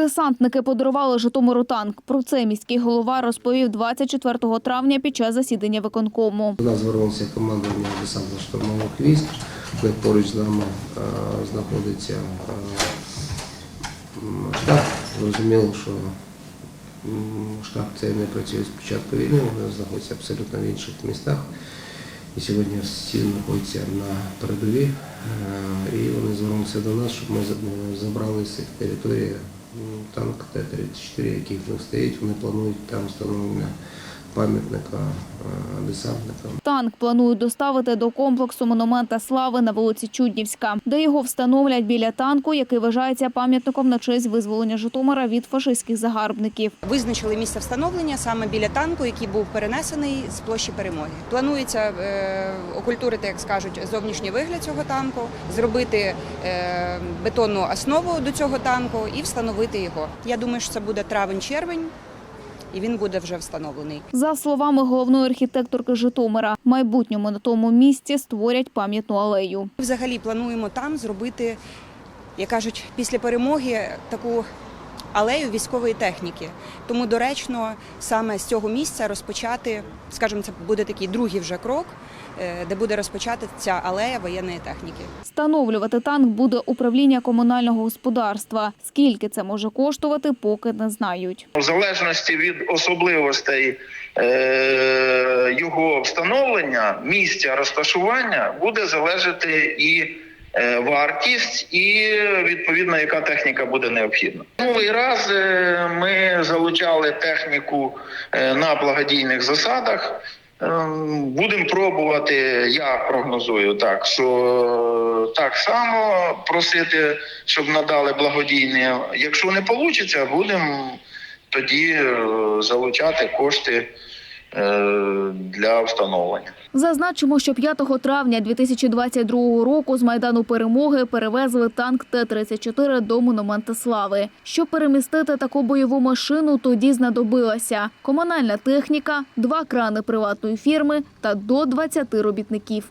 Десантники подарували Житомиру танк. Про це міський голова розповів 24 травня під час засідання виконкому. До нас звернувся командування десантно-штурмових військ, де поруч з нами е, знаходиться е, штаб. Зрозуміло, що штаб цей не працює з початку війни, вони знаходяться абсолютно в інших містах. І сьогодні всі знаходяться на передовій, е, і вони звернулися до нас, щоб ми забрали з цих територій танк Т-34, який в стоїть. Вони планують там встановлення пам'ятника е, десантникам. Танк планують доставити до комплексу монумента слави на вулиці Чуднівська, де його встановлять біля танку, який вважається пам'ятником на честь визволення Житомира від фашистських загарбників. Визначили місце встановлення саме біля танку, який був перенесений з площі перемоги. Планується е, окультурити, як скажуть, зовнішній вигляд цього танку, зробити е, бетонну основу до цього танку і встановити його. Я думаю, що це буде травень-червень, і він буде вже встановлений. За словами головної архітекторки Житомира, в майбутньому на тому місці створять пам'ятну алею. Взагалі плануємо там зробити, як кажуть, після перемоги таку алею військової техніки. Тому доречно саме з цього місця розпочати, скажімо, це буде такий другий вже крок, е, де буде розпочати ця алея воєнної техніки. Встановлювати танк буде управління комунального господарства. Скільки це може коштувати, поки не знають. В залежності від особливостей е, його встановлення, місця розташування буде залежати і вартість, і відповідно яка техніка буде необхідна. Минулий раз е, ми залучали техніку е, на благодійних засадах. Ем, Будемо пробувати, я прогнозую так, що так само просити, щоб надали благодійні. Якщо не вийде, будемо тоді е, залучати кошти е, для встановлення. Зазначимо, що 5 травня 2022 року з майдану перемоги перевезли танк Т-34 до монумента слави. Щоб перемістити таку бойову машину, тоді знадобилася комунальна техніка, два крани приватної фірми та до 20 робітників.